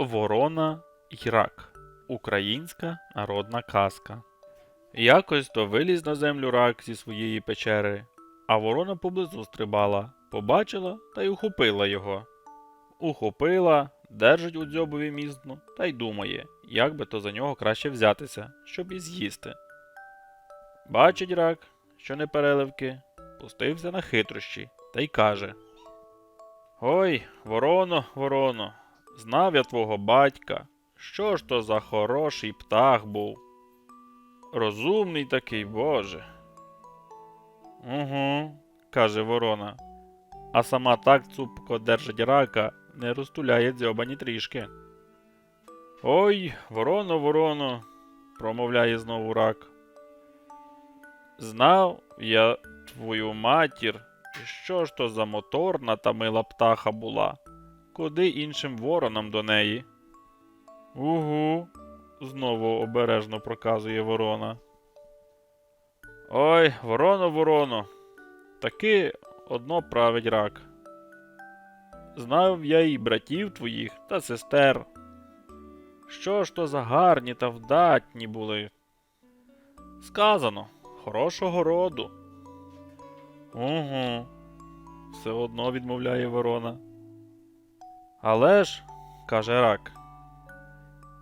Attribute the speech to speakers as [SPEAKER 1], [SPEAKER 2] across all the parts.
[SPEAKER 1] Ворона й рак. Українська народна казка. Якось то виліз на землю рак зі своєї печери, а ворона поблизу стрибала, побачила та й ухопила його. Ухопила, держить у дзьобові міцно та й думає, як би то за нього краще взятися, щоб і з'їсти. Бачить рак, що не переливки, пустився на хитрощі та й каже: Ой, вороно, вороно, знав я твого батька, що ж то за хороший птах був. Розумний такий, Боже. Угу, каже ворона, а сама так цупко держить рака, не розтуляє дзьоба ні трішки. Ой, вороно, вороно, промовляє знову рак. Знав я твою матір, що ж то за моторна та мила птаха була, куди іншим воронам до неї. Угу, знову обережно проказує ворона. Ой, вороно, вороно, таки одно править рак. Знав я і братів твоїх та сестер. Що ж то за гарні та вдатні були? Сказано, хорошого роду. Угу, все одно відмовляє ворона. Але ж, каже рак,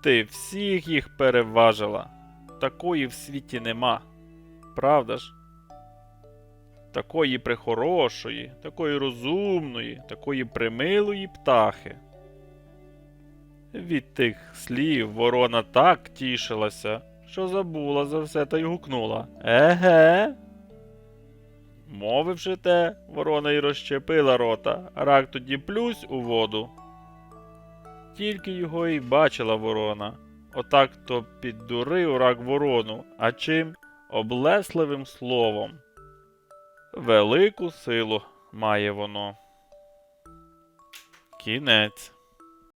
[SPEAKER 1] ти всіх їх переважила. Такої в світі нема. Правда ж? Такої прихорошої, такої розумної, такої примилої птахи. Від тих слів ворона так тішилася, що забула за все та й гукнула Еге. Мовивши те, ворона й розщепила рота, рак тоді плюсь у воду. Тільки його і бачила ворона. Отак то піддурив рак ворону, а чим облесливим словом. Велику силу має воно. Кінець.